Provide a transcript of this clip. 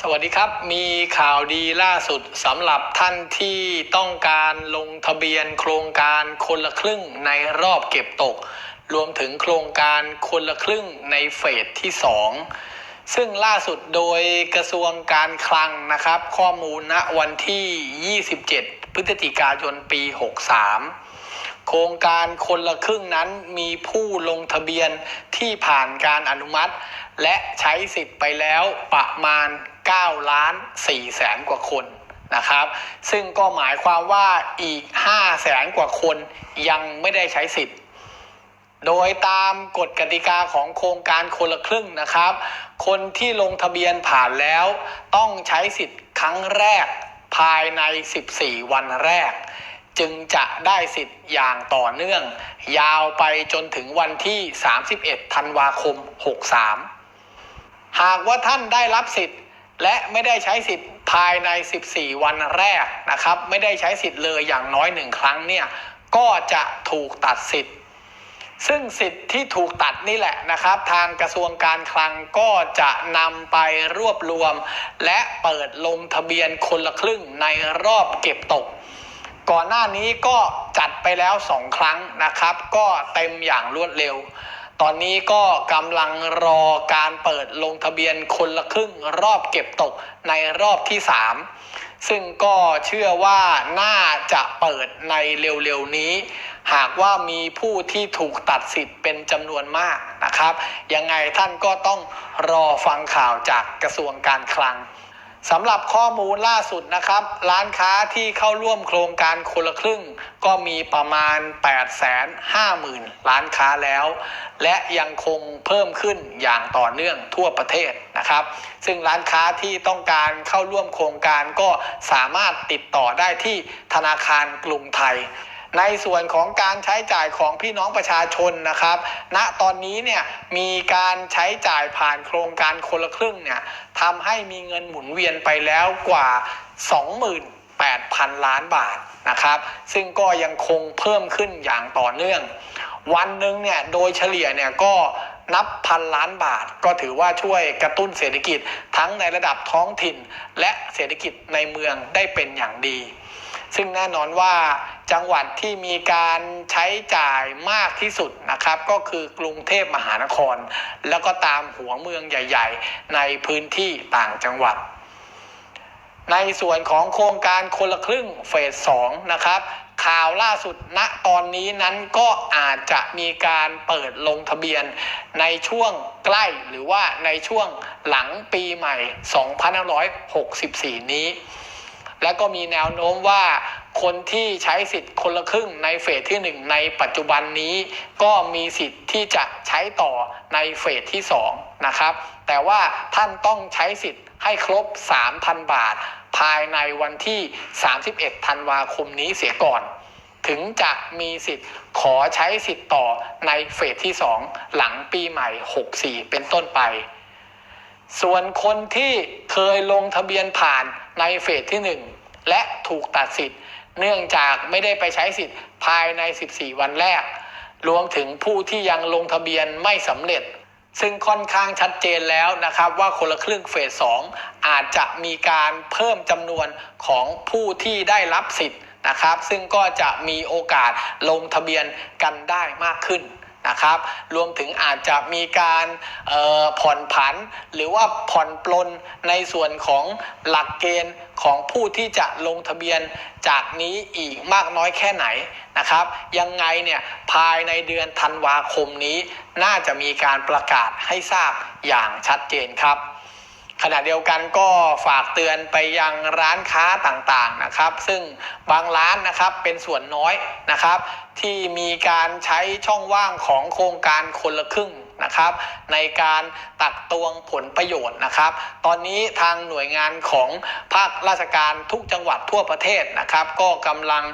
สวัสดีครับ มีข่าวดีล่าสุดสำหรับท่านที่ต้องการลงทะเบียนโครงการคนละครึ่งในรอบเก็บตก รวมถึงโครงการคนละครึ่งในเฟสที่ 2 ซึ่งล่าสุดโดยกระทรวงการคลังนะครับ ข้อมูลณวันที่ 27 พฤศจิกายนปี 63 โครงการคนละครึ่งนั้นมีผู้ลงทะเบียนที่ผ่านการอนุมัติ และใช้สิทธิ์ไปแล้วประมาณ 9 ล้าน4แสนกว่าคนนะครับ ซึ่งก็หมายความว่าอีก 5 แสนกว่าคนยังไม่ได้ใช้สิทธิ์ โดยตามกฎกติกาของโครงการคนละครึ่งนะครับ คนที่ลงทะเบียนผ่านแล้วต้องใช้สิทธิ์ครั้งแรกภายใน 14 วันแรก จึงจะได้สิทธิ์อย่างต่อเนื่อง ยาวไปจนถึงวันที่ 31 ธันวาคม 63 หากว่าท่านได้รับสิทธิ์ และไม่ได้ใช้สิทธิ์ภายใน 14 วันแรกนะครับ ไม่ได้ใช้สิทธิ์เลยอย่างน้อยหนึ่งครั้งเนี่ยก็จะถูกตัดสิทธิ์ ซึ่งสิทธิ์ที่ถูกตัดนี่แหละนะครับ ทางกระทรวงการคลังก็จะนำไปรวบรวม และเปิดลงทะเบียนคนละครึ่งในรอบเก็บตก ก่อนหน้านี้ก็จัดไปแล้วสองครั้งนะครับ ก็เต็มอย่างรวดเร็ว ตอนนี้ก็กำลังรอการเปิดลงทะเบียนคนละครึ่งรอบเก็บตกในรอบที่ 3 ซึ่งก็เชื่อว่าน่าจะเปิดในเร็วๆนี้ หากว่ามีผู้ที่ถูกตัดสิทธิ์เป็นจำนวนมากนะครับ ยังไงท่านก็ต้องรอฟังข่าวจากกระทรวงการคลัง สำหรับข้อมูลล่าสุดนะครับ ร้านค้าที่เข้าร่วมโครงการคนละครึ่ง ก็มีประมาณ 850,000 ร้านค้าแล้ว และยังคงเพิ่มขึ้นอย่างต่อเนื่องทั่วประเทศนะครับ ซึ่งร้านค้าที่ต้องการเข้าร่วมโครงการก็สามารถติดต่อได้ที่ธนาคารกรุงไทย ในส่วนของการใช้จ่ายของพี่น้องประชาชนนะครับ ณ ตอนนี้เนี่ยมีการใช้จ่ายผ่านโครงการคนละครึ่งเนี่ยทำให้มีเงินหมุนเวียนไปแล้วกว่า 28,000 ล้านบาทนะครับ ซึ่งก็ยังคงเพิ่มขึ้นอย่างต่อเนื่อง วันหนึ่งเนี่ยโดยเฉลี่ยเนี่ยก็นับพันล้านบาทก็ถือว่าช่วยกระตุ้นเศรษฐกิจทั้งในระดับท้องถิ่น และเศรษฐกิจในเมืองได้เป็นอย่างดี ซึ่งแน่นอนว่า จังหวัดที่มีการใช้จ่ายมากที่สุดนะครับ ก็คือกรุงเทพมหานคร แล้วก็ตามหัวเมืองใหญ่ ๆ ในพื้นที่ต่างจังหวัด ในส่วนของโครงการคนละครึ่งเฟส2นะครับ ข่าวล่าสุดณตอนนี้นั้นก็อาจจะมีการเปิดลงทะเบียนในช่วงใกล้หรือว่าในช่วงหลังปีใหม่ 2564 นี้ และก็มีแนวโน้มว่าคนที่ใช้สิทธิ์คนละครึ่งในเฟสที่ 1 ในปัจจุบันนี้ก็มีสิทธิ์ที่จะใช้ต่อในเฟสที่2นะครับ แต่ว่าท่านต้องใช้สิทธิ์ให้ครบ 3,000 บาท ภายในวันที่ 31 ธันวาคมนี้เสียก่อน ถึงจะมีสิทธิ์ขอใช้สิทธิ์ต่อในเฟสที่ 2 หลังปีใหม่ 64 เป็นต้นไป ส่วนคนที่ เคยลงทะเบียนผ่านในเฟสที่ 1 และถูกตัดสิทธิ์ เนื่องจากไม่ได้ไปใช้สิทธิ์ภายใน 14 วันแรก รวมถึงผู้ที่ยังลงทะเบียนไม่สำเร็จ ซึ่งค่อนข้างชัดเจนแล้วนะครับว่าคนละครึ่งเฟส 2 อาจจะมีการเพิ่มจำนวนของผู้ที่ได้รับสิทธิ์นะครับ ซึ่งก็จะมีโอกาสลงทะเบียนกันได้มากขึ้น นะครับ รวมถึงอาจจะมีการผ่อนผัน หรือว่าผ่อนปลนในส่วนของหลักเกณฑ์ของผู้ที่จะลงทะเบียนจากนี้อีกมากน้อยแค่ไหนนะครับ ยังไงเนี่ยภายในเดือนธันวาคมนี้ น่าจะมีการประกาศให้ทราบอย่างชัดเจนครับ ขณะเดียวกันก็ฝากเตือนไปยังร้านค้าต่างๆนะครับ ซึ่งบางร้านนะครับเป็นส่วนน้อยนะครับ ที่มีการใช้ช่องว่างของโครงการคนละครึ่งนะครับ ในการตักตวงผลประโยชน์นะครับ ตอนนี้ทางหน่วยงานของภาคราชการทุกจังหวัดทั่วประเทศนะครับ ก็กำลัง